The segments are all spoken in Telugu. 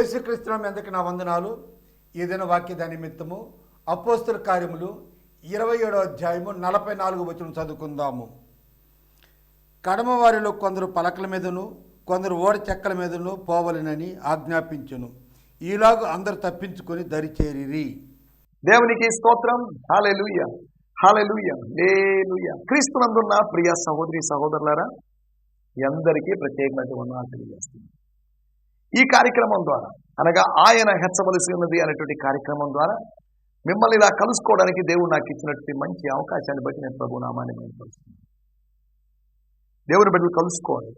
యేసుక్రీస్తునామ ఎందుకు నా వందనాలు? ఏదైనా వాక్య నిమిత్తము అపోస్తుల కార్యములు ఇరవై ఏడో అధ్యాయము నలభై నాలుగు వచ్చిన చదువుకుందాము. కడమవారిలో కొందరు పలకల మీదను కొందరు ఓడ చెక్కల మీదను పోవలనని ఆజ్ఞాపించును. ఈలాగు అందరు తప్పించుకొని దరిచేరిరి దేవునికి స్తోత్రం. హాలెలుయ హాలెలుయ లేలుయ క్రీస్తునందున్న ప్రియ సహోదరి సహోదరులారా మీ అందరికీ ప్రత్యేకమైన వందనాలు తెలియజేస్తున్నాను. ఈ కార్యక్రమం ద్వారా. అనగా ఆయన హెచ్చవలసి ఉన్నది అనేటువంటి కార్యక్రమం ద్వారా మిమ్మల్ని ఇలా కలుసుకోవడానికి దేవుడు నాకు ఇచ్చినటువంటి మంచి అవకాశాన్ని బట్టి నేను ప్రభు నామాన్ని బయటపరుస్తున్నాను దేవుని బిడ్డలు కలుసుకోవాలి.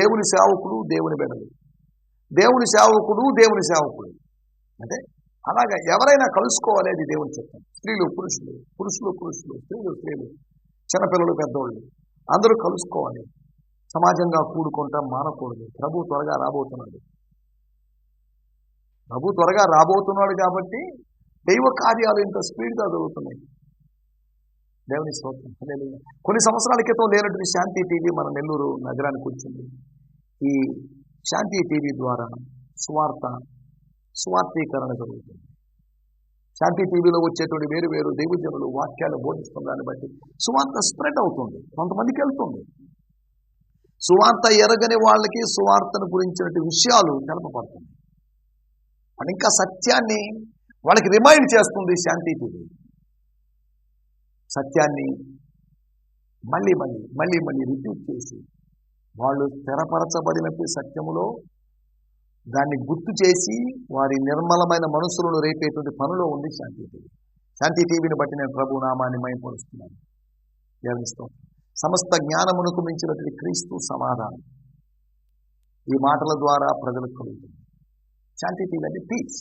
దేవుని సేవకుడు దేవుని బిడ్డలు. దేవుని సేవకుడు దేవుని సేవకుడు. అంటే అలాగా ఎవరైనా కలుసుకోవాలి అది దేవుని చిత్తం. స్త్రీలు పురుషులు పురుషులు పురుషులు స్త్రీలు స్త్రీలు చిన్నపిల్లలు పెద్దోళ్ళు అందరూ కలుసుకోవాలి. సమాజంగా కూడుకుంటాం మానకూడదు. ప్రభు త్వరగా రాబోతున్నాడు. ప్రభు త్వరగా రాబోతున్నాడు కాబట్టి దైవ కార్యాలు ఇంత స్పీడ్గా జరుగుతున్నాయి. దేవుని స్తోత్రం. కొన్ని సంవత్సరాల క్రితం లేనటువంటి శాంతి టీవీ మన నెల్లూరు నగరానికి వచ్చింది. ఈ శాంతి టీవీ ద్వారా స్వార్థ స్వార్థీకరణ జరుగుతుంది. శాంతి టీవీలో వచ్చేటువంటి వేరు వేరు దైవజనులు వాక్యాలు బోధిస్తున్న దాన్ని బట్టి సువార్త స్ప్రెడ్ అవుతుంది. కొంతమందికి వెళ్తుంది. సువార్త ఎరగని వాళ్ళకి సువార్తను గురించినటువంటి విషయాలు తెలపబడుతుంది అది ఇంకా సత్యాన్ని వాళ్ళకి రిమైండ్ చేస్తుంది శాంతి టీవీ. సత్యాన్ని మళ్ళీ మళ్ళీ మళ్ళీ మళ్ళీ రిపీట్ చేసి వాళ్ళు స్థిరపరచబడినప్పుడు సత్యములో దాన్ని గుర్తు చేసి వారి నిర్మలమైన మనసులను రేపేటువంటి పనిలో ఉంది శాంతి టీవీ. శాంతి టీవీని బట్టి నేను ప్రభు నామాన్ని మయపరుస్తున్నాను ధ్యానిస్తాం సమస్త జ్ఞానమునకు మించినటువంటి క్రీస్తు సమాధానం. ఈ మాటల ద్వారా ప్రజలకు కలుగుతుంది. శాంతి టీవీ అంటే పీస్.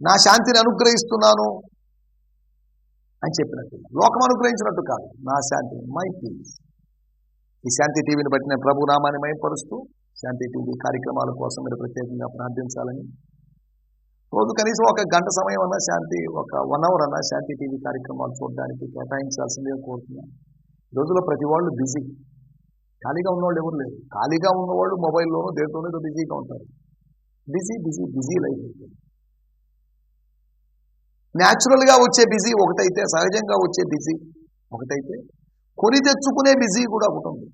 నా శాంతిని అనుగ్రహిస్తున్నాను అని చెప్పినట్టు. లోకం అనుగ్రహించినట్టు కాదు. నా శాంతిని మై పీస్. ఈ శాంతి టీవీని బట్టి నేను ప్రభు నామాన్ని మయపరుస్తూ శాంతి టీవీ కార్యక్రమాల కోసం మీరు ప్రత్యేకంగా ప్రార్థించాలని. రోజు కనీసం ఒక గంట సమయం అన్నా శాంతి ఒక వన్ అవర్ అన్నా శాంతి టీవీ కార్యక్రమాలు చూడడానికి కేటాయించాల్సిందే కోరుతున్నాను. రోజులో ప్రతి వాళ్ళు బిజీ. ఖాళీగా ఉన్నవాళ్ళు ఎవరు లేరు. ఖాళీగా ఉన్నవాళ్ళు మొబైల్లోనూ దేంట్లోనూ బిజీగా ఉంటారు. బిజీ బిజీ బిజీ లైఫ్ అయిపోయింది న్యాచురల్గా వచ్చే బిజీ ఒకటైతే సహజంగా వచ్చే బిజీ ఒకటైతే కొని తెచ్చుకునే బిజీ కూడా ఒకటి ఉంది.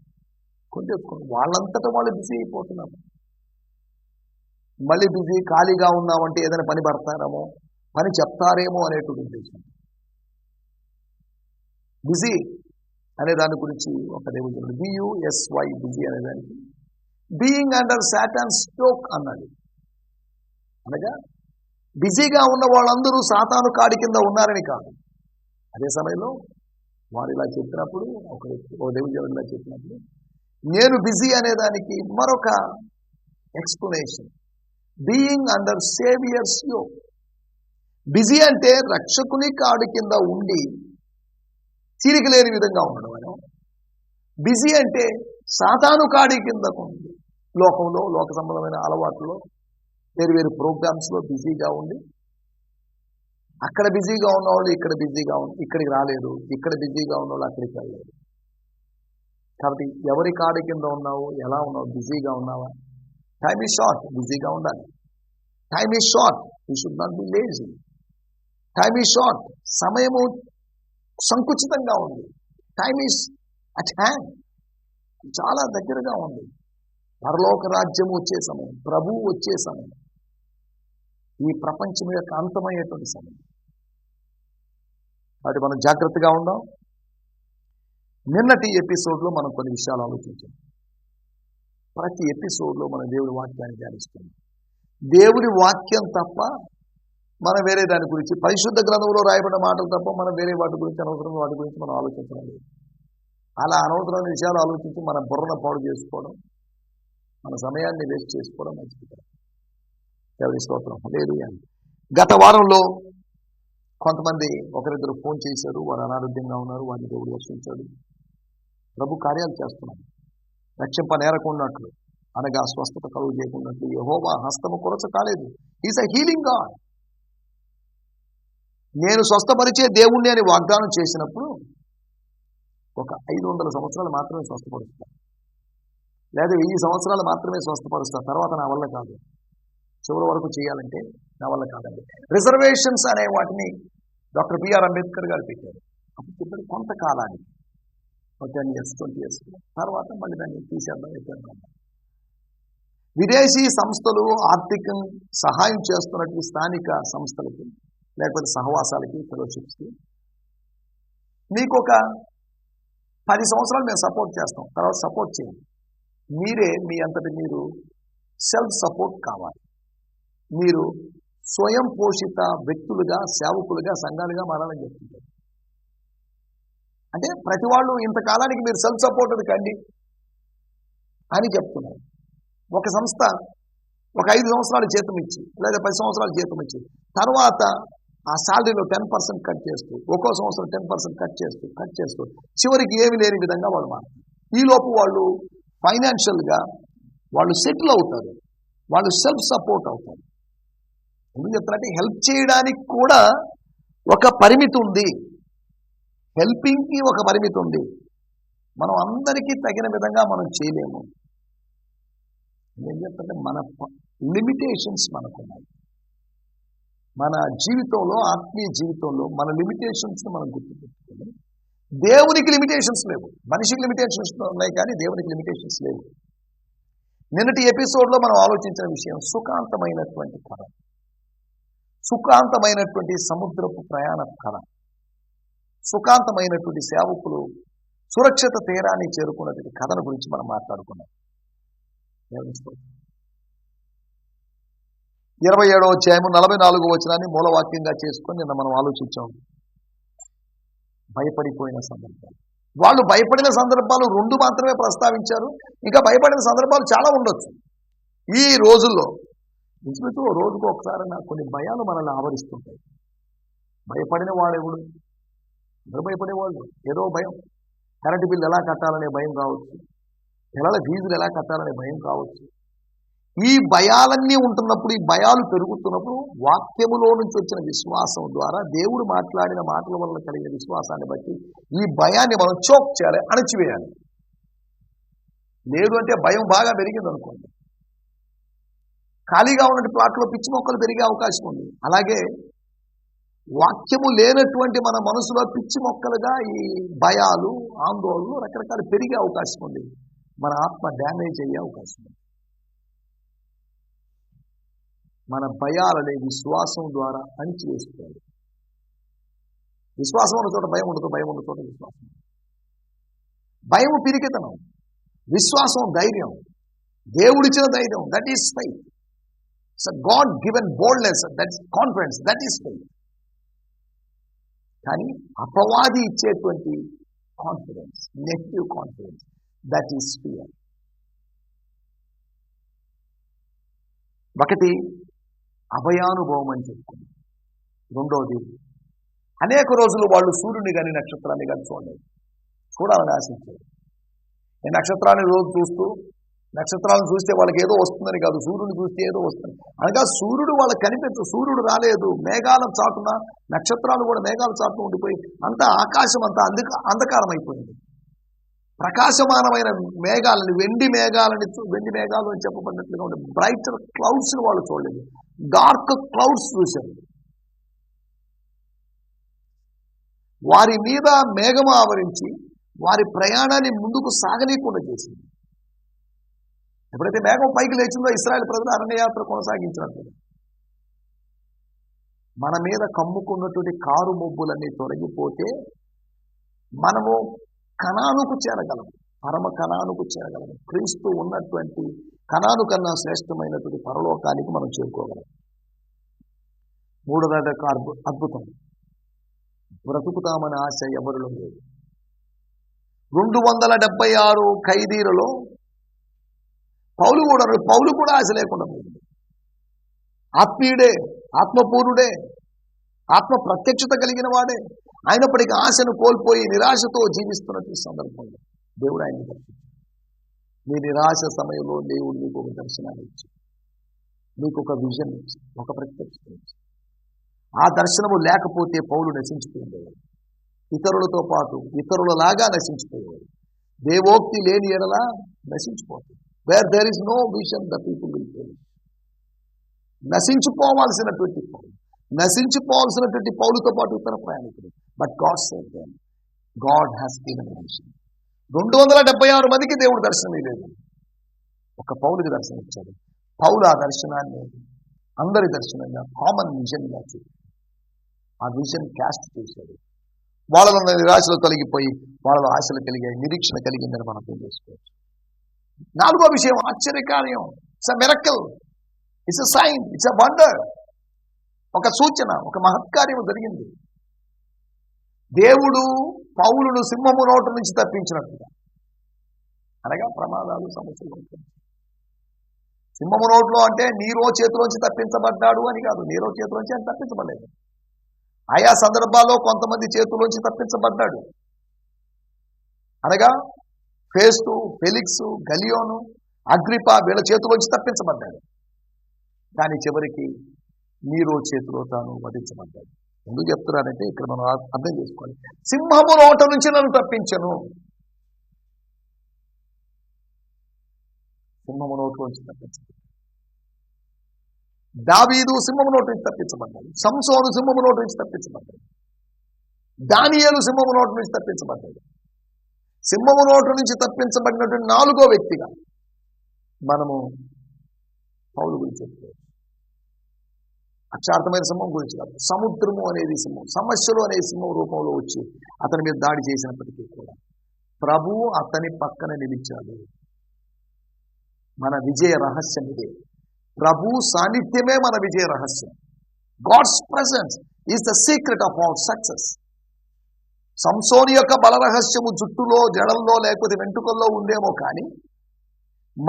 కొని తెచ్చుకుని వాళ్ళంతటా వాళ్ళు బిజీ అయిపోతున్నారు. మళ్ళీ బిజీ ఖాళీగా ఉన్నామంటే ఏదైనా పని పడతారేమో పని చెప్తారేమో అనేటువంటి ఉద్దేశం. బిజీ అనే దాని గురించి ఒక దేవుడు బియుఎస్వై బిజీ అనే దానికి. బీయింగ్ అండర్ సాటాన్ స్టోక్ అన్నాడు. అనగా బిజీగా ఉన్న వాళ్ళందరూ సాతాను కాడి కింద ఉన్నారని కాదు. అదే సమయంలో వారు ఇలా చెప్పినప్పుడు ఒక వ్యక్తి ఒక దేవుడు ఇలా చెప్పినప్పుడు నేను బిజీ అనే దానికి మరొక ఎక్స్ప్లెనేషన్. బీయింగ్ అండర్ సేవియర్స్ యో బిజీ అంటే రక్షకుని కాడు కింద ఉండి తీరిక లేని విధంగా ఉండడం అని బిజీ అంటే సాతాను కాడి కిందకు ఉంది లోకంలో లోక సంబంధమైన అలవాట్లో వేరు వేరు ప్రోగ్రామ్స్లో బిజీగా ఉండి అక్కడ బిజీగా ఉన్నవాళ్ళు ఇక్కడ బిజీగా ఉంది ఇక్కడికి రాలేదు ఇక్కడ బిజీగా ఉన్నవాళ్ళు అక్కడికి వెళ్ళలేదు. కాబట్టి ఎవరి కాడి కింద ఉన్నావు ఎలా ఉన్నావు బిజీగా ఉన్నావా? టైమ్ ఈజ్ షార్ట్ బిజీగా ఉండాలి. Time is short you should not be lazy time is short సమయము సంకుచితంగా ఉంది. టైమ్ ఈస్ అట్ హ్యాండ్ చాలా దగ్గరగా ఉంది. పరలోక రాజ్యం వచ్చే సమయం ప్రభువు వచ్చే సమయం ఈ ప్రపంచం యొక్క అంతమయ్యేటువంటి సమయం. కాబట్టి మనం జాగ్రత్తగా ఉందాం. నిన్నటి ఎపిసోడ్లో మనం కొన్ని విషయాలు ఆలోచించాం. ప్రతి ఎపిసోడ్లో మనం దేవుడి వాక్యాన్ని ధ్యానిస్తున్నాం. దేవుడి వాక్యం తప్ప మనం వేరే దాని గురించి పరిశుద్ధ గ్రంథంలో రాయబడిన మాటలు తప్ప మనం వేరే వాటి గురించి అనవసరమైన వాటి గురించి మనం ఆలోచించడం లేదు. అలా అనవసరమైన విషయాలు ఆలోచించి మన బుర్రను పాడు చేసుకోవడం మన సమయాన్ని వేస్ట్ చేసుకోవడం మంచిది కాదు. దేవుడి స్తోత్రం. లేదు గత వారంలో కొంతమంది ఒకరిద్దరు ఫోన్ చేశారు వారు అనారోగ్యంగా ఉన్నారు వారిని దేవుడు దర్శించాడు. ప్రభు కార్యాలు చేస్తున్నాడు. రక్షింప నేరకున్నట్లు అనగా స్వస్థత కలుగు చేయకున్నట్లు యహోవా హస్తము కొరచ కాలేదు. ఈజ్ అ హీలింగ్ గాడ్ నేను స్వస్థపరిచే దేవుణ్ణి అని వాగ్దానం చేసినప్పుడు ఒక ఐదు వందల సంవత్సరాలు మాత్రమే స్వస్థపరుస్తాను లేదా వెయ్యి సంవత్సరాలు మాత్రమే స్వస్థపరుస్తా. తర్వాత నా వల్ల కాదు. చివరి వరకు చేయాలంటే నా వల్ల కాదండి. రిజర్వేషన్స్ అనే వాటిని డాక్టర్ బిఆర్ అంబేద్కర్ గారు పెట్టారు. అప్పుడు చెప్పారు కొంతకాలానికి టెన్ ఇయర్స్ ట్వంటీ ఇయర్స్ తర్వాత మళ్ళీ దాన్ని తీసేద్దాం ఎత్తేద్దాం విదేశీ సంస్థలు ఆర్థికం సహాయం చేస్తున్నటువంటి స్థానిక సంస్థలకి లేకపోతే సహవాసాలకి ఫెలోషిప్స్కి మీకు ఒక పది సంవత్సరాలు మేము సపోర్ట్ చేస్తాం. తర్వాత సపోర్ట్ చేయండి. మీరే మీ అంతటి మీరు సెల్ఫ్ సపోర్ట్ కావాలి. మీరు స్వయం పోషిత వ్యక్తులుగా సేవకులుగా సంఘాలుగా మారాలని చెప్తుంటారు. అంటే ప్రతి వాళ్ళు ఇంతకాలానికి మీరు సెల్ఫ్ సపోర్టెడ్ కండి అని చెప్తున్నారు. ఒక సంస్థ ఒక ఐదు సంవత్సరాలు జీతం ఇచ్చి లేదా పది సంవత్సరాలు జీతం ఇచ్చి తర్వాత ఆ శాలరీలో టెన్ పర్సెంట్ కట్ చేస్తూ ఒక్కో సంవత్సరం టెన్ పర్సెంట్ కట్ చేస్తూ కట్ చేస్తూ చివరికి ఏమి లేని విధంగా వాళ్ళు మారుతారు ఈలోపు వాళ్ళు ఫైనాన్షియల్గా వాళ్ళు సెటిల్ అవుతారు. వాళ్ళు సెల్ఫ్ సపోర్ట్ అవుతారు. ఎందుకు చెప్తారంటే హెల్ప్ చేయడానికి కూడా ఒక పరిమితి ఉంది. హెల్పింగ్కి ఒక పరిమితి ఉంది. మనం అందరికీ తగిన విధంగా మనం చేయలేము. ఏం చెప్తుంటే మన లిమిటేషన్స్ మనకున్నాయి. మన జీవితంలో ఆత్మీయ జీవితంలో మన లిమిటేషన్స్ని మనం గుర్తుపెట్టుకొని దేవునికి లిమిటేషన్స్ లేవు. మనిషికి లిమిటేషన్స్ ఉన్నాయి కానీ దేవునికి లిమిటేషన్స్ లేవు. నిన్నటి ఎపిసోడ్లో మనం ఆలోచించిన విషయం సుఖాంతమైనటువంటి కథ సుఖాంతమైనటువంటి సముద్రపు ప్రయాణ కథ సుఖాంతమైనటువంటి సేవకులు సురక్షిత తీరాన్ని చేరుకున్నటువంటి కథను గురించి మనం మాట్లాడుకున్నాం. దేవుని ఇరవై ఏడవ అధ్యాయము నలభై నాలుగో వచనాన్ని మూలవాక్యంగా చేసుకొని నిన్న మనం ఆలోచించాం. భయపడిపోయిన సందర్భాలు. వాళ్ళు భయపడిన సందర్భాలు రెండు మాత్రమే ప్రస్తావించారు. ఇంకా భయపడిన సందర్భాలు చాలా ఉండొచ్చు. ఈ రోజుల్లో నిజమితో రోజుకు ఒకసారి నాకు కొన్ని భయాలు మనల్ని ఆవరిస్తుంటాయి. భయపడిన వాడెవడు అందరూ భయపడేవాళ్ళు ఏదో భయం. కరెంటు బిల్లు ఎలా కట్టాలనే భయం కావచ్చు. పిల్లల ఫీజులు ఎలా కట్టాలనే భయం కావచ్చు. ఈ భయాలన్నీ ఉంటున్నప్పుడు ఈ భయాలు పెరుగుతున్నప్పుడు వాక్యములో నుంచి వచ్చిన విశ్వాసం ద్వారా దేవుడు మాట్లాడిన మాటల వల్ల కలిగిన విశ్వాసాన్ని బట్టి ఈ భయాన్ని మనం చోక్ చేయాలి అణచివేయాలి. లేదు అంటే భయం బాగా పెరిగింది అనుకోండి ఖాళీగా ఉన్న ప్లాట్లో పిచ్చి మొక్కలు పెరిగే అవకాశం ఉంది. అలాగే వాక్యము లేనటువంటి మన మనసులో పిచ్చి మొక్కలుగా ఈ భయాలు ఆందోళనలు రకరకాలు పెరిగే అవకాశం ఉంది. మన ఆత్మ డ్యామేజ్ అయ్యే అవకాశం ఉంది. మన భయాలనే విశ్వాసం ద్వారా అణిచివేసుకోవాలి విశ్వాసం ఉన్న చోట భయం ఉండదు భయం ఉన్న చోట విశ్వాసం. భయం పిరికితనం. విశ్వాసం ధైర్యం. దేవుడిచ్చిన ధైర్యం. That is faith it's God given boldness that confidence that is faith కానీ అపవాది ఇచ్చేటువంటి confidence negative confidence that is fear ఒకటి అభయానుభవం అని చెప్పుకున్నాం. రెండోది అనేక రోజులు వాళ్ళు సూర్యుని కానీ నక్షత్రాన్ని కానీ చూడలేదు. చూడాలని ఆశించారు. ఈ నక్షత్రాన్ని రోజు చూస్తూ నక్షత్రాలను చూస్తే వాళ్ళకి ఏదో వస్తుందని కాదు సూర్యుని చూస్తే ఏదో వస్తుంది అనగా సూర్యుడు వాళ్ళకి కనిపించదు సూర్యుడు రాలేదు మేఘాల చాటున నక్షత్రాలు కూడా మేఘాల చాటున ఉండిపోయి అంత ఆకాశం అంతా అందుక అంధకారం అయిపోయింది ప్రకాశమానమైన మేఘాలని వెండి మేఘాలని చూ- వెండి మేఘాలు అని చెప్పబడినట్లుగా ఉండే బ్రైటర్ క్లౌడ్స్ని వాళ్ళు చూడలేదు. డార్క్ క్లౌడ్స్ చూశాడు వారి మీద మేఘము ఆవరించి వారి ప్రయాణాన్ని ముందుకు సాగనీయకుండా చేసింది. ఎప్పుడైతే మేఘం పైకి లేచిందో ఇస్రాయల్ ప్రజలు అరణ్యయాత్ర కొనసాగించినట్లుగా మన మీద కమ్ముకున్నటువంటి కారు మొబ్బులన్నీ తొలగిపోతే మనము కణానుకు చేరగలము పరమ కణానుకు చేరగలము క్రీస్తు ఉన్నటువంటి కణాను కన్నా శ్రేష్టమైనటువంటి పరలోకానికి మనం చేరుకోగలం. మూడోది అద్భుతం. బ్రతుకుతామనే ఆశ ఎవరిలో లేదు. రెండు వందల డెబ్బై ఆరు ఖైదీలలో పౌలు కూడా పౌలు కూడా ఆశ లేకుండా పోయింది. ఆత్మీయుడే ఆత్మపూర్ణుడే ఆత్మ ప్రత్యక్షత కలిగిన వాడే. అయినప్పటికీ ఆశను కోల్పోయి నిరాశతో జీవిస్తున్నటువంటి సందర్భంలో దేవుడు ఆయన నీ నిరాశ సమయంలో దేవుడు నీకు ఒక దర్శనాన్ని ఇచ్చి నీకు ఒక విజన్ ఇచ్చి ఒక ప్రత్యక్షత ఇచ్చి ఆ దర్శనము లేకపోతే పౌలు నశించిపోయిండేవాడు ఇతరులతో పాటు ఇతరులలాగా నశించిపోయేవాడు. దేవోక్తి లేని ఎడలా నశించిపోతుంది where there is no vision the people will perish నశించిపోవాల్సినటువంటి పౌలు. నశించిపోవాల్సినటువంటి పౌలుతో పాటు ఇతర ప్రయాణికుడు but God save them God has given vision రెండు వందల డెబ్బై ఆరు మందికి దేవుడు దర్శనం ఇవ్వలేదు. ఒక పౌలుకి దర్శనం ఇచ్చాడు. పౌలు ఆ దర్శనాన్ని అందరి దర్శనంగా కామన్ విజన్గా చూడు ఆ విజన్ క్యాస్ట్ చేశాడు. వాళ్ళలో నిరాశలు తొలగిపోయి వాళ్ళలో ఆశలు కలిగాయి నిరీక్షణ కలిగిందని మనం అర్థం చేసుకోవచ్చు. నాలుగో విషయం ఆశ్చర్యకార్యం. It's a miracle it's a sign it's a wonder ఒక సూచన ఒక మహత్కార్యం జరిగింది. దేవుడు పౌలును సింహము నోటు నుంచి తప్పించినట్టుగా. అనగా ప్రమాదాలు సమస్యలు ఉంటుంది సింహము నోట్లో అంటే నీరో చేతిలోంచి తప్పించబడ్డాడు అని కాదు. నీరో చేతిలోంచి ఆయన తప్పించబడలేదు. ఆయా సందర్భాల్లో కొంతమంది చేతిలోంచి తప్పించబడ్డాడు. అనగా ఫేస్టు ఫెలిక్స్ గలియోను అగ్రిపా వీళ్ళ చేతిలోంచి తప్పించబడ్డాడు. కానీ చివరికి నీరో చేతిలో తాను వధించబడ్డాడు. ఎందుకు చెప్తున్నారంటే ఇక్కడ మనం అర్థం చేసుకోవాలి. సింహము నోట నుంచి నన్ను తప్పించను. సింహము నోటు నుంచి తప్పించబడ్డాడు దావీదు సింహము నోటు నుంచి తప్పించబడ్డాడు. సంసోను సింహము నోటు నుంచి తప్పించబడ్డాడు. దానియలు సింహము నోటు నుంచి తప్పించబడ్డాడు. సింహము నోటు నుంచి తప్పించబడినటువంటి నాలుగో వ్యక్తిగా మనము పౌలు గురించి చెప్పుకోవచ్చు అక్షార్థమైన సింహం గురించి కాదు. సముద్రము అనేది సింహం. సమస్యలు అనే సింహం రూపంలో వచ్చి అతని మీద దాడి చేసినప్పటికీ కూడా ప్రభువు అతని పక్కన నిలిచాడు. మన విజయ రహస్యం ఇదే. ప్రభు సాన్నిధ్యమే మన విజయ రహస్యం. God's presence is the secret of our success. సంసోని యొక్క బల రహస్యము జుట్టులో జడల్లో లేకపోతే వెంటుకల్లో ఉందేమో కానీ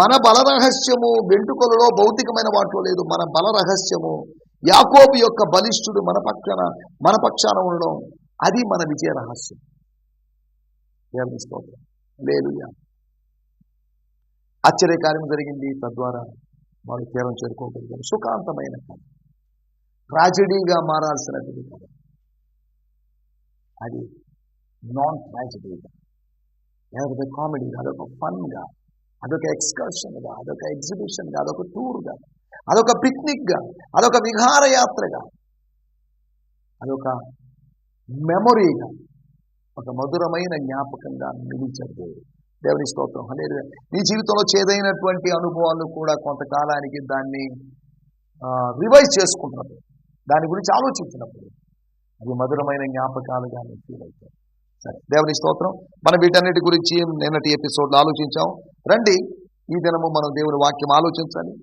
మన బల రహస్యము వెంట్రుకలలో భౌతికమైన వాటిలో లేదు. మన బల రహస్యము యాకోబు యొక్క బలిష్ఠుడు మన పక్షాన మన పక్షాన ఉండడం అది మన విజయ రహస్యం. దేవుని స్తోత్రం. ఆశ్చర్యకార్యం జరిగింది. తద్వారా వారు తీరం చేరుకోగలిగారు సుఖాంతమైన కథ ట్రాజడీగా మారాల్సినటువంటి కథ అది నాన్ ట్రాజడీగా లేకపోతే కామెడీగా అదొక ఫన్గా అదొక ఎక్స్కర్షన్గా అదొక ఎగ్జిబిషన్గా అదొక టూర్గా అదొక పిక్నిక్గా అదొక విహారయాత్రగా అదొక మెమొరీగా ఒక మధురమైన జ్ఞాపకంగా నిలిచాడు. దేవుడు దేవుని స్తోత్రం. హల్లెలూయా. నీ జీవితంలో చేదైనటువంటి అనుభవాలు కూడా కొంతకాలానికి దాన్ని రివైజ్ చేసుకుంటున్నప్పుడు దాని గురించి ఆలోచించినప్పుడు అది మధురమైన జ్ఞాపకాలుగా నేను ఫీల్ అవుతాయి. సరే దేవుని స్తోత్రం. మనం వీటన్నిటి గురించి నిన్నటి ఎపిసోడ్లో ఆలోచించాం. రండి ఈ దినము మనం దేవుని వాక్యం ఆలోచించాలి.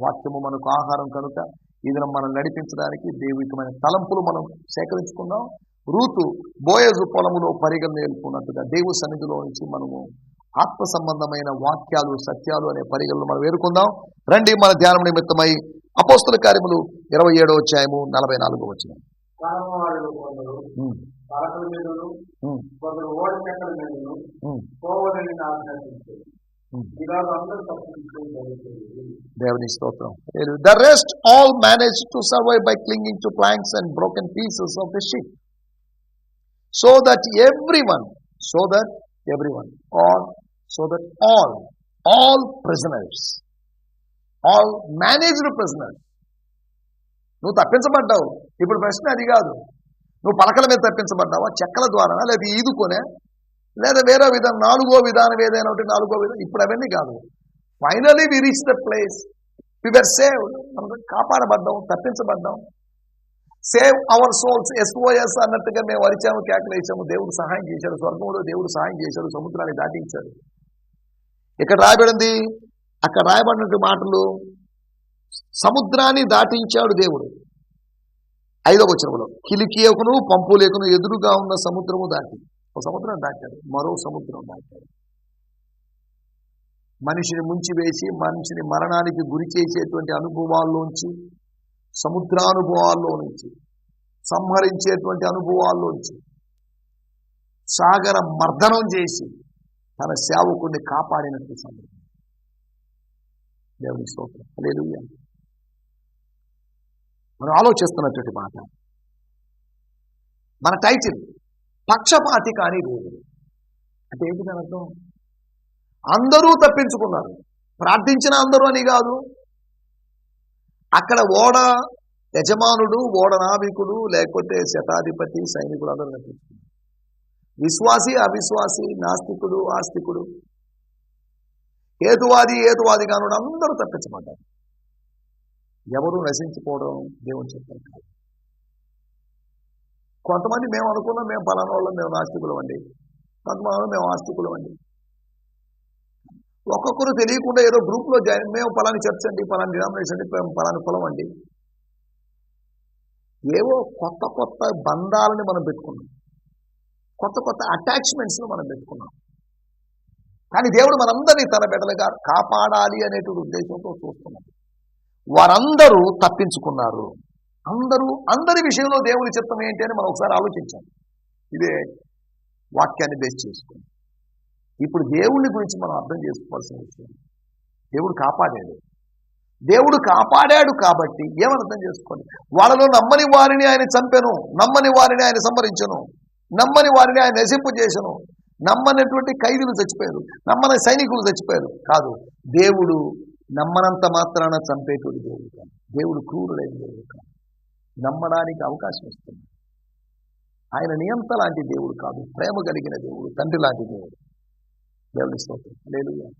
వాక్యము మనకు ఆహారం కనుక దినం మనం నడిపించడానికి దైవికమైన తలంపులు మనం సేకరించుకుందాం. రూతు బోయజు పొలములో పరిగణ నేర్పుకున్నట్టుగా దేవు సన్నిధిలో నుంచి మనము ఆత్మ సంబంధమైన వాక్యాలు సత్యాలు అనే పరిగణలు మనం వేరుకుందాం రండి మన ధ్యానం నిమిత్తమై అపోస్తుల కార్యములు ఇరవై ఏడో అధ్యాయము నలభై నాలుగో వచ్చిన కారణవాళ్ళు కొందరు పలకల మీదను కొందరు ఓడ చెక్కల మీదను పోవలని ఆజ్ఞాపించారు ఇలాగ అందరూ తప్పించుకొని జరిగేది దేవుని స్తోత్రం. The rest all manage to survive by clinging to planks and broken pieces of the ship so that every one so that every one all so that all all prisoners all managed prisoners నువ్వు తప్పించబడ్డావు. ఇప్పుడు ప్రశ్న అది కాదు. నువ్వు పలకల మీద తప్పించబడ్డావా? చెక్కల ద్వారా లేదా ఈదుకొనే? లేదా వేరే విధానం నాలుగో విధానం ఏదైనా ఒకటి నాలుగో విధానం ఇప్పుడు అవన్నీ కాదు. Finally we reach the place we are saved మనం కాపాడబడ్డాం తప్పించబడ్డాం. సేవ్ అవర్ సోల్స్ ఎస్ఓఎస్ అన్నట్టుగా మేము అరిచాము కేకలేసాము దేవుడు సహాయం చేశాడు. స్వర్గంలో దేవుడు సహాయం చేశాడు సముద్రాన్ని దాటించాడు. ఇక్కడ రాయబడింది అక్కడ రాయబడినటువంటి మాటలు సముద్రాన్ని దాటించాడు దేవుడు. ఐదవ వచనంలో పంపు పంపులేకును ఎదురుగా ఉన్న సముద్రము దాటి. ఒక సముద్రం దాటాడు మరో సముద్రం దాటాడు మనిషిని ముంచివేసి మనిషిని మరణానికి గురి చేసేటువంటి అనుభవాల్లోంచి సముద్రానుభవాల్లో నుంచి సంహరించేటువంటి అనుభవాల్లోంచి సాగర మర్దనం చేసి తన సేవకుడిని కాపాడినట్టు సందర్భం దేవుని స్తోత్రం. లేదు మనం ఆలోచిస్తున్నటువంటి మాట. మన టైటిల్ పక్షపాతి కానీ దేవుడు. అంటే ఏంటి దాని అర్థం అందరూ తప్పించుకున్నారు. ప్రార్థించిన అందరూ అని కాదు. అక్కడ ఓడ యజమానుడు ఓడ నావికుడు లేకపోతే శతాధిపతి సైనికుడు అందరూ తప్పించుకున్నారు. విశ్వాసి అవిశ్వాసి నాస్తికుడు ఆస్తికుడు. హేతువాది హేతువాది కానుడు అందరూ తప్పించబడ్డారు. ఎవరు నశించుకోవడం దేవుని చెప్పారు. కాదు కొంతమంది మేము అనుకున్నాం మేము పలానా వాళ్ళం మేము నాస్తికులం అండి. కొంతమంది మేము ఆస్తికులం అండి. ఒక్కొక్కరు తెలియకుండా ఏదో గ్రూప్లో జాయిన్ మేము పలాని చర్చ్ అండి పలాని డినామినేషన్ అండి మేము పలాని కులం అండి. ఏవో కొత్త కొత్త బంధాలని మనం పెట్టుకున్నాం. కొత్త కొత్త అటాచ్మెంట్స్ని మనం పెట్టుకున్నాం. కానీ దేవుడు మనందరినీ తన బిడ్డలుగా కాపాడాలి అనేటువంటి ఉద్దేశంతో చూస్తున్నాం. వారందరూ తప్పించుకున్నారు. అందరూ అందరి విషయంలో దేవుని చిత్తం ఏంటి అని మనం ఒకసారి ఆలోచించాం ఇదే వాక్యాన్ని బేస్ చేసుకుని. ఇప్పుడు దేవుని గురించి మనం అర్థం చేసుకోవాల్సిన విషయం. దేవుడు కాపాడాడు. దేవుడు కాపాడాడు కాబట్టి ఏమని అర్థం చేసుకోండి వాళ్ళలో నమ్మని వారిని ఆయన చంపెను. నమ్మని వారిని ఆయన సంహరించను. నమ్మని వారిని ఆయన నశింపు చేసను నమ్మనటువంటి ఖైదీలు చచ్చిపోయారు. నమ్మని సైనికులు చచ్చిపోయారు. కాదు దేవుడు నమ్మనంత మాత్రాన చంపేటువంటి దేవుడు. కాదు దేవుడు క్రూరుడైన దేవుడు కాదు. నమ్మడానికి అవకాశం ఇస్తుంది. ఆయన నియంత లాంటి దేవుడు కాదు. ప్రేమ కలిగిన దేవుడు తండ్రి లాంటి దేవుడు. దేవుని స్తోత్రం. లేదు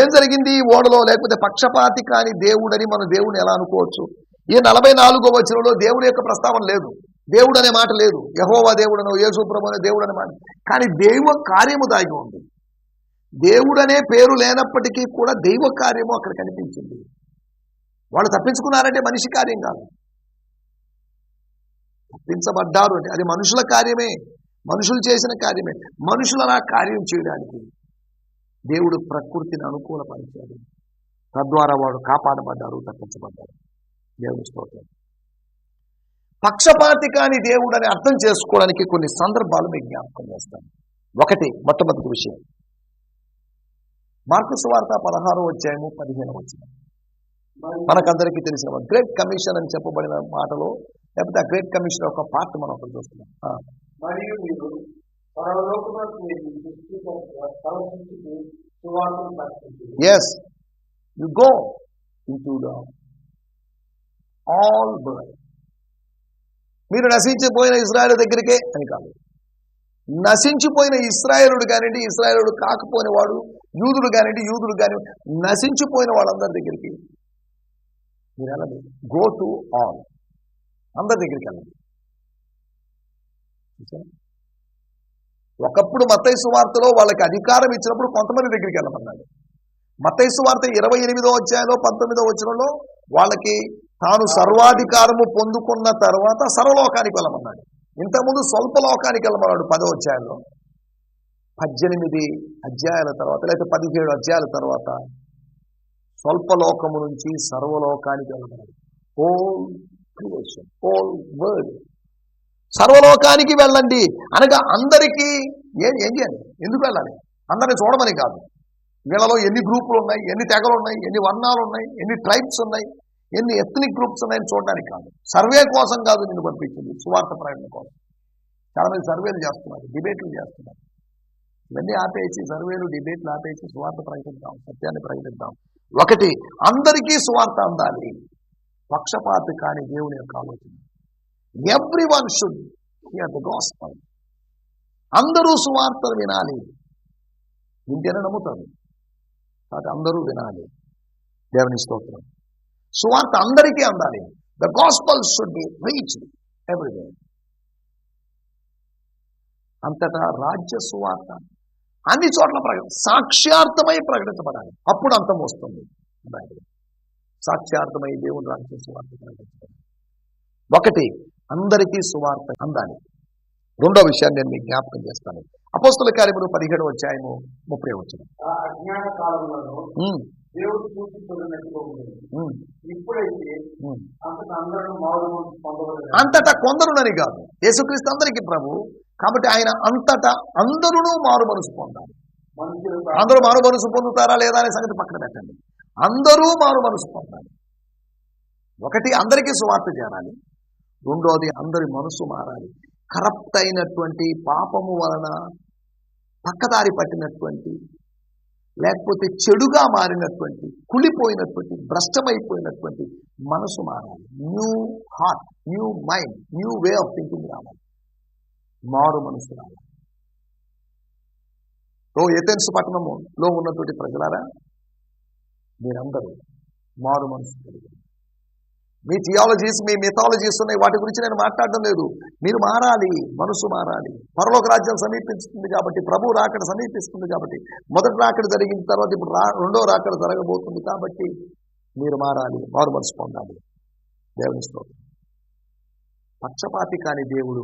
ఏం జరిగింది? ఈ ఓడలో లేకపోతే పక్షపాతి కాని దేవుడని మనం దేవుడిని ఎలా అనుకోవచ్చు? ఈ నలభై నాలుగో వచనంలో దేవుడి యొక్క ప్రస్తావన లేదు. దేవుడు అనే మాట లేదు. యహోవా దేవుడనో యేసుప్రభు అనే దేవుడు అనే మాట. కానీ దైవ కార్యము దాగి ఉంది. దేవుడనే పేరు లేనప్పటికీ కూడా దైవ కార్యము అక్కడ కనిపించింది. వాళ్ళు తప్పించుకున్నారంటే మనిషి కార్యం కాదు. తప్పించబడ్డారు అంటే అది మనుషుల కార్యమే మనుషులు చేసిన కార్యమే. మనుషుల అలా కార్యం చేయడానికి దేవుడు ప్రకృతిని అనుకూలపరిచాడు. తద్వారా వాడు కాపాడబడ్డారు తప్పించబడ్డారు. దేవుని స్తోత్రం. పక్షపాతి కాని దేవుడు అని అర్థం చేసుకోవడానికి కొన్ని సందర్భాలు మీకు జ్ఞాపకం చేస్తాను ఒకటి మొట్టమొదటి విషయం. మార్కు సువార్త పదహారో అధ్యాయము పదిహేను వచ్చిన మనకందరికీ తెలిసిన గ్రేట్ కమిషన్ అని చెప్పబడిన మాటలో లేకపోతే ఆ గ్రేట్ కమిషన్ ఒక పార్ట్ మనం అక్కడ చూస్తున్నాం. మరియు మీరు as you go into all world మీరు నశించిపోయిన ఇస్రాయేల్ దగ్గరికే అని కాదు. నశించిపోయిన ఇస్రాయేలుడు కానివ్వండి ఇస్రాయేలుడు కాకపోయిన వాడు యూదుడు కానివ్వండి యూదుడు కానివ్వండి నశించిపోయిన వాళ్ళందరి దగ్గరికి మీరు వెళ్ళండి గో టు ఆల్ అందరి దగ్గరికి వెళ్ళండి. ఒకప్పుడు మతైసు వార్తలో వాళ్ళకి అధికారం ఇచ్చినప్పుడు కొంతమంది దగ్గరికి వెళ్ళమన్నాడు. మతైసు వార్త ఇరవై ఎనిమిదో అధ్యాయంలో పంతొమ్మిదో వచ్చినలో వాళ్ళకి తాను సర్వాధికారము పొందుకున్న తర్వాత సర్వలోకానికి వెళ్ళమన్నాడు. ఇంతకుముందు స్వల్ప లోకానికి వెళ్ళమన్నాడు పదో అధ్యాయంలో. పద్దెనిమిది అధ్యాయాల తర్వాత లేకపోతే పదిహేడు అధ్యాయాల తర్వాత స్వల్పలోకము నుంచి సర్వలోకానికి వెళ్ళడం హోల్ క్రియేషన్ హోల్ వరల్డ్ సర్వలోకానికి వెళ్ళండి. అనగా అందరికీ ఏం ఏం చేయాలి? ఎందుకు వెళ్ళాలి? అందరిని చూడమని కాదు. వీళ్ళలో ఎన్ని గ్రూపులు ఉన్నాయి? ఎన్ని తెగలు ఉన్నాయి? ఎన్ని వర్ణాలు ఉన్నాయి? ఎన్ని ట్రైబ్స్ ఉన్నాయి? ఎన్ని ఎథ్నిక్ గ్రూప్స్ ఉన్నాయని చూడడానికి కాదు. సర్వే కోసం కాదు నిన్ను పంపించింది. సువార్త ప్రయాణం కోసం. చాలామంది సర్వేలు చేస్తున్నారు డిబేట్లు చేస్తున్నారు. ఇవన్నీ ఆపేసి సర్వేలు డిబేట్లు ఆపేసి సువార్త ప్రకటిద్దాం సత్యాన్ని ప్రకటిద్దాం. ఒకటి అందరికీ సువార్త అందాలి. పక్షపాతి కాని దేవుని యొక్క ఆలోచన. Every one should hear the gospel అందరూ సువార్తను వినాలి. వింటేనే నమ్ముతారు. కాబట్టి అందరూ వినాలి. దేవుని స్తోత్రం. సువార్త అందరికీ అందాలి. The gospel should be reach everywhere అంతటా రాజ్య సువార్త. అన్ని చోట్ల ప్రకటన. సాక్ష్యార్థమై ప్రకటించబడాలి. అప్పుడు అంతం వస్తుంది సాక్ష్యార్థమై దేవుని రాజ్య సువార్త ప్రకటించబడాలి. ఒకటి అందరికీ సువార్త అందాలి. రెండో విషయాన్ని నేను మీకు జ్ఞాపకం చేస్తాను. అపోస్తుల కార్యములు పదిహేడు అధ్యాయము ముప్పై వచ్చిన. అంతటా కొందరునని కాదు. యేసుక్రీస్తు అందరికీ ప్రభు కాబట్టి ఆయన అంతటా అందరూ మారు మనసు పొందాలి అందరూ మారు మనసు పొందుతారా లేదా అనే సంగతి పక్కన పెట్టండి. అందరూ మారు మనసు పొందాలి. ఒకటి అందరికీ సువార్త చేరాలి. రెండోది అందరి మనసు మారాలి. కరప్ట్ అయినటువంటి పాపము వలన పక్కదారి పట్టినటువంటి లేకపోతే చెడుగా మారినటువంటి కులిపోయినటువంటి భ్రష్టమైపోయినటువంటి మనసు మారాలి. New heart new mind new way of thinking రావాలి. మారు మనసు రావాలి ఓ ఎథెన్స్ పట్టణములో ఉన్నటువంటి ప్రజలారా మీరందరూ మారు మనసు కలిగి. మీ థియాలజీస్ మీ మిథాలజీస్ ఉన్నాయి. వాటి గురించి నేను మాట్లాడడం లేదు. మీరు మారాలి మనసు మారాలి. పరలోక రాజ్యం సమీపిస్తుంది కాబట్టి ప్రభు రాకడ సమీపిస్తుంది కాబట్టి మొదటి రాకడ జరిగిన తర్వాత ఇప్పుడు రా రెండో రాకడ జరగబోతుంది కాబట్టి మీరు మారాలి మారు మనసు పొందాలి. దేవుని స్తోత్రం. పక్షపాతి కాని దేవుడు.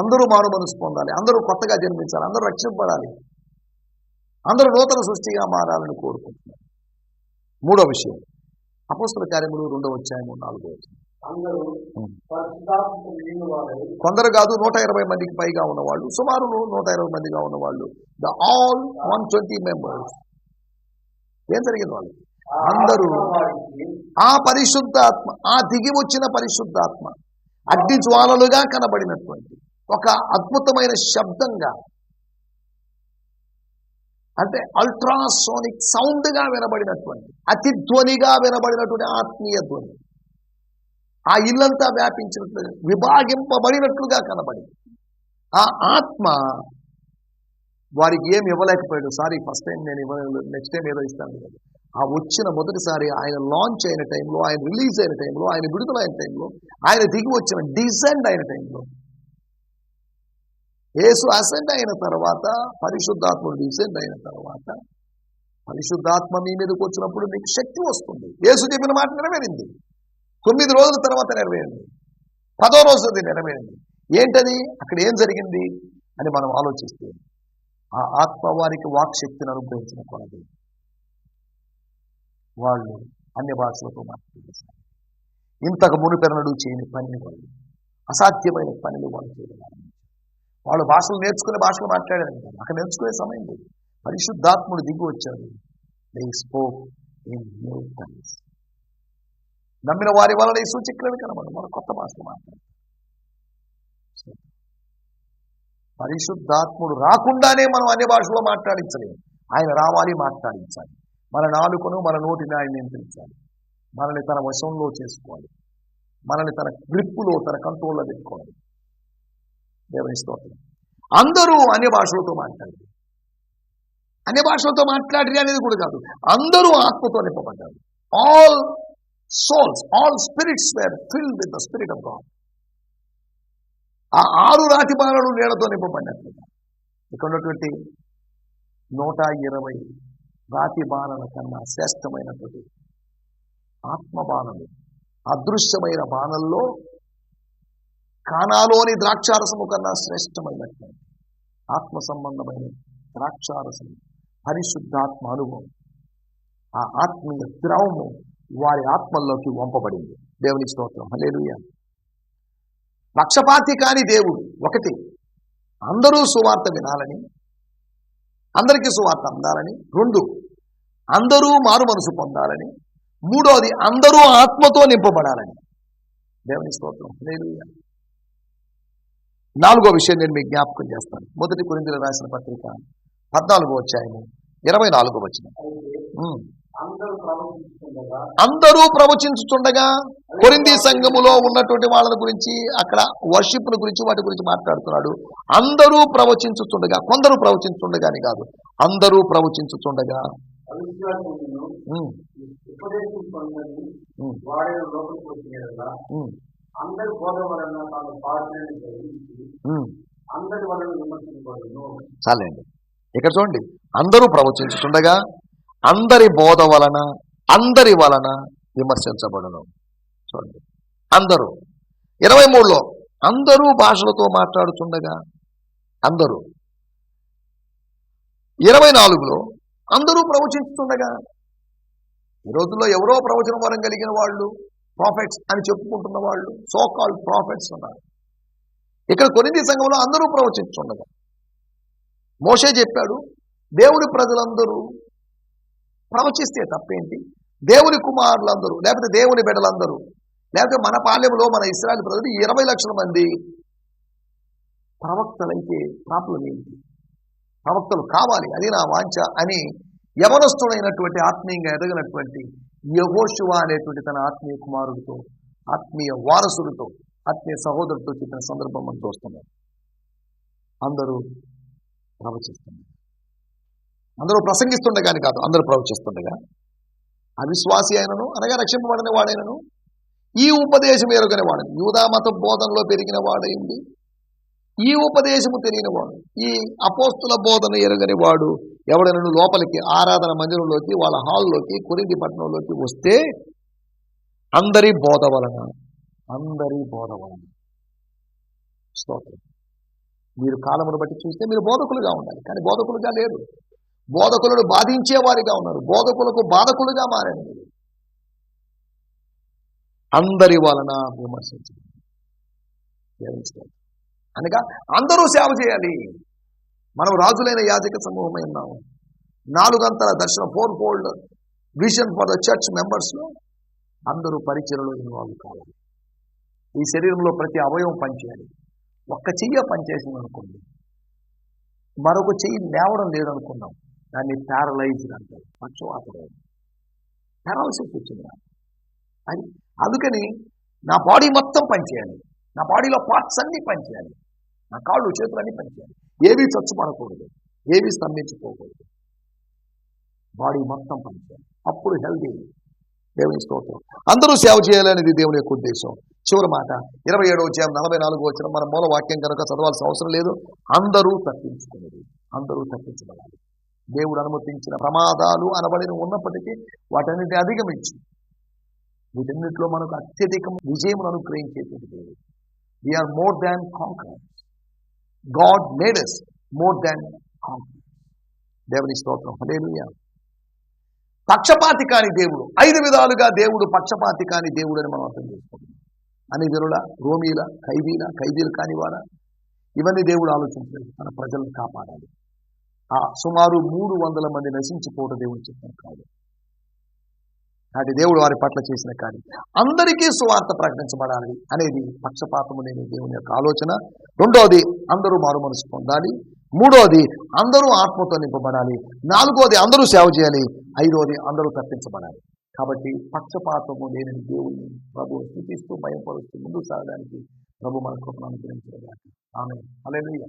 అందరూ మారు మనసు పొందాలి. అందరూ కొత్తగా జన్మించాలి. అందరూ రక్షింపడాలి అందరూ నూతన సృష్టిగా మారాలని కోరుకుంటున్నారు మూడో విషయం. అపోస్తుల కార్యములు రెండో అధ్యాయము నాలుగో కొందరు కాదు నూట ఇరవై మందికి పైగా ఉన్నవాళ్ళు. సుమారు నూట ఇరవై మందిగా ఉన్నవాళ్ళు. The all one twenty members ఏం జరిగింది వాళ్ళకి? అందరూ ఆ పరిశుద్ధాత్మ ఆ దిగి వచ్చిన పరిశుద్ధాత్మ. అగ్ని జ్వాలలుగా కనబడినటువంటి ఒక అద్భుతమైన శబ్దంగా అంటే అల్ట్రాసోనిక్ సౌండ్గా వినబడినటువంటి అతి ధ్వనిగా వినబడినటువంటి ఆత్మీయ ధ్వని. ఆ ఇల్లంతా వ్యాపించినట్లు విభాగింపబడినట్లుగా కనబడింది. ఆ ఆత్మ వారికి ఏమి ఇవ్వలేకపోయాడు. సారీ ఫస్ట్ టైం నేను ఇవ్వలేదు నెక్స్ట్ టైం ఏదో ఇస్తాను. ఆ వచ్చిన మొదటిసారి ఆయన లాంచ్ అయిన టైంలో ఆయన రిలీజ్ అయిన టైంలో ఆయన విడుదలైన టైంలో ఆయన దిగి వచ్చిన డిసెండ్ అయిన టైంలో యేసు అసెండ్ అయిన తర్వాత పరిశుద్ధాత్ముడు డిసెండ్ అయిన తర్వాత పరిశుద్ధాత్మ మీ మీదకి వచ్చినప్పుడు మీకు శక్తి వస్తుంది. యేసు చెప్పిన మాట నెరవేరింది. తొమ్మిది రోజుల తర్వాత నెరవేరింది. పదో రోజు అది నెరవేరింది. ఏంటది? అక్కడ ఏం జరిగింది? అని మనం ఆలోచిస్తే ఆ ఆత్మ వారికి వాక్ శక్తిని అనుగ్రహించిన కొనది వాళ్ళు అన్య భాషలతో మాట్లాడేశారు. ఇంతకు మునిపెరనడు చేయని పనిని వాళ్ళు అసాధ్యమైన పనిని వాళ్ళు చేయడం వాళ్ళు భాషలు నేర్చుకునే భాషలు మాట్లాడారు కదా అక్కడ నేర్చుకునే సమయం లేదు. పరిశుద్ధాత్ముడు దిగి వచ్చాడు. They spoke in new times నమ్మిన వారి వలన ఈ సూచికలను కనబడు మన కొత్త భాషలు మాట్లాడారు. పరిశుద్ధాత్ముడు రాకుండానే మనం అన్ని భాషలో మాట్లాడించలేము. ఆయన రావాలి మాట్లాడించాలి. మన నాలుకను మన నోటిని ఆయన నియంత్రించాలి. మనల్ని తన వశంలో చేసుకోవాలి. మనల్ని తన గ్రిప్పులో తన కంట్రోల్లో పెట్టుకోవాలి. దేవుని స్తోత్రం. అందరూ అన్ని భాషలతో మాట్లాడారు. అన్ని భాషలతో మాట్లాడరి అనేది కూడా కాదు. అందరూ ఆత్మతో నింపబడ్డారు. All souls all spirits were filled with the spirit of God ఆ ఆరు రాతి బాణలు నీళ్ళతో నింపబడినట్లుగా. ఇక్కడ ఉన్నటువంటి నూట ఇరవై రాతి బాణల కన్నా శ్రేష్టమైనటువంటి ఆత్మ బాణలు అదృశ్యమైన బాణల్లో కానాలోని ద్రాక్షారసము కన్నా శ్రేష్టమైనటువంటి ఆత్మ సంబంధమైన ద్రాక్షారసం పరిశుద్ధాత్మ అనుభవం. ఆ ఆత్మీయ ద్రవము వారి ఆత్మల్లోకి వంపబడింది. దేవుని స్తోత్రం. హల్లెలూయా. పక్షపాతి కాని దేవుడు ఒకటి. అందరూ సువార్త వినాలని అందరికీ సువార్త అందాలని. రెండు అందరూ మారు మనసు పొందాలని. మూడోది అందరూ ఆత్మతో నింపబడాలని. దేవుని స్తోత్రం. హల్లెలూయా. నాలుగో విషయం నేను మీకు జ్ఞాపకం చేస్తాను. మొదటి కొరిందులు రాసిన పత్రిక పద్నాలుగో అధ్యాయము ఇరవై నాలుగో వచ్చిన అందరూ ప్రవచించుతుండగా. అందరూ ప్రవచించుచుండగా కొరింది సంఘములో ఉన్నటువంటి వాళ్ళ గురించి అక్కడ వర్షిప్ గురించి వాటి గురించి మాట్లాడుతున్నాడు. అందరూ ప్రవచించుచుండగా కొందరు ప్రవచించుండగా అని కాదు అందరూ ప్రవచించుచుండగా చాలండి ఇక్కడ చూడండి. అందరూ ప్రవచించుచుండగా అందరి బోధ వలన అందరి వలన విమర్శించబడను. చూడండి. అందరూ. ఇరవై మూడులో అందరూ భాషలతో మాట్లాడుతుండగా అందరూ. ఇరవై నాలుగులో అందరూ ప్రవచించుతుండగా ఈ రోజుల్లో ఎవరో ప్రవచన వరం కలిగిన వాళ్ళు ప్రాఫిట్స్ అని చెప్పుకుంటున్న వాళ్ళు సో కాల్డ్ ప్రాఫిట్స్ ఉన్నారు ఇక్కడ కొరింది సంఘంలో అందరూ ప్రవచించుండగా. మోషే చెప్పాడు దేవుడి ప్రజలందరూ ప్రవచిస్తే తప్పేంటి? దేవుని కుమారులందరూ లేకపోతే దేవుని బిడ్డలందరూ లేకపోతే మన పాలెంలో మన ఇస్రాయల్ ప్రజలు ఇరవై లక్షల మంది ప్రవక్తలైతే ప్రాబ్లం ఏంటి? ప్రవక్తలు కావాలి అది నా వాంఛ అని యవనస్తుడైనటువంటి ఆత్మీయంగా ఎదగినటువంటి యహోశివ అనేటువంటి తన ఆత్మీయ కుమారుడితో ఆత్మీయ వారసుడితో ఆత్మీయ సహోదరుడితో చెప్పిన సందర్భం మనం చూస్తున్నాం. అందరూ ప్రవచిస్తున్నారు. అందరూ ప్రసంగిస్తుండగాని కాదు అందరూ ప్రవచిస్తుండగా. అవిశ్వాసి అయినను అనగా రక్షింపబడిన వాడైనను ఈ ఉపదేశం ఎరుగని వాడు యూదామత బోధనలో పెరిగిన వాడైంది. ఈ ఉపదేశము తెలియనివాడు ఈ అపోస్తుల బోధన ఎరగని వాడు ఎవడైనా లోపలికి ఆరాధన మందిరంలోకి వాళ్ళ హాల్లోకి కురింది పట్టణంలోకి వస్తే అందరి బోధ వలన అందరి బోధ వలన. స్తోత్రం. మీరు కాలమును బట్టి చూస్తే మీరు బోధకులుగా ఉండాలి కానీ బోధకులుగా లేరు. బోధకులను బాధించేవారిగా ఉన్నారు. బోధకులకు బాధకులుగా మారారు. మీరు అందరి వలన విమర్శించండి అనగా అందరూ సేవ చేయాలి. మనం రాజులైన యాజక సమూహమై ఉన్నాము నాలుగంతల దర్శనం four fold vision for the church మెంబర్స్లో అందరూ పరిచయలో ఇన్వాల్వ్ కావాలి. ఈ శరీరంలో ప్రతి అవయవం పనిచేయాలి. ఒక్క చెయ్య పనిచేసింది అనుకోండి మరొక చెయ్యి లేవడం లేదనుకున్నాం. దాన్ని ప్యారలైజ్డ్ అంటారు పక్షవాతం పారాలసిస్ వచ్చింది అది అందుకని నా బాడీ మొత్తం పనిచేయాలి. నా బాడీలో పార్ట్స్ అన్నీ పనిచేయాలి. నా కాళ్ళు చేతులు అన్నీ పనిచేయాలి. ఏవి చచ్చుపడకూడదు. ఏవి స్తంభించిపోకూడదు. బాడీ మొత్తం పనిచేయాలి. అప్పుడు హెల్దీ దేవుని స్తోత్రం. అందరూ సేవ చేయాలనేది దేవుని యొక్క ఉద్దేశం. చివరి మాట ఇరవై ఏడో వచ్చాం నలభై నాలుగో వచ్చిన మన మూల వాక్యం కనుక చదవాల్సిన అవసరం లేదు. అందరూ తప్పించుకునేది. అందరూ తప్పించబడాలి. దేవుడు అనుమతించిన ప్రమాదాలు అనబడిన ఉన్నప్పటికీ వాటన్నిటిని అధిగమించి వీటన్నిటిలో మనకు అత్యధిక విజయం అనుగ్రహించేటువంటి దేవుడు. We are more than conquerors God made us more than conquerors దేవుని స్తోత్రం. హల్లెలూయా పక్షపాతి కాని దేవుడు. ఐదు విధాలుగా దేవుడు పక్షపాతి కాని దేవుడు అని మనం అర్థం చేసుకుంటున్నాం అనిజనుల రోమీల ఖైదీల ఖైదీలు కానివాడా? ఇవన్నీ దేవుడు ఆలోచించలేదు. తన ప్రజలను కాపాడాలి. సుమారు మూడు వందల మంది నశించిపోవడం దేవుడు చెప్పిన కాదు. నాటి దేవుడు వారి పట్ల చేసిన కార్యం. అందరికీ సువార్త ప్రకటించబడాలి అనేది పక్షపాతము లేని దేవుని యొక్క ఆలోచన. రెండవది అందరూ మారు మనసు పొందాలి. మూడవది అందరూ ఆత్మతో నింపబడాలి. నాలుగవది అందరూ సేవ చేయాలి. ఐదవది అందరూ తప్పించబడాలి. కాబట్టి పక్షపాతము లేని దేవుణ్ణి ప్రభు స్థుతిస్తూ భయపరుస్తూ ముందుకు సాగడానికి ప్రభు మన కృపను అనుగ్రహించగా ఆమె హల్లెలూయా.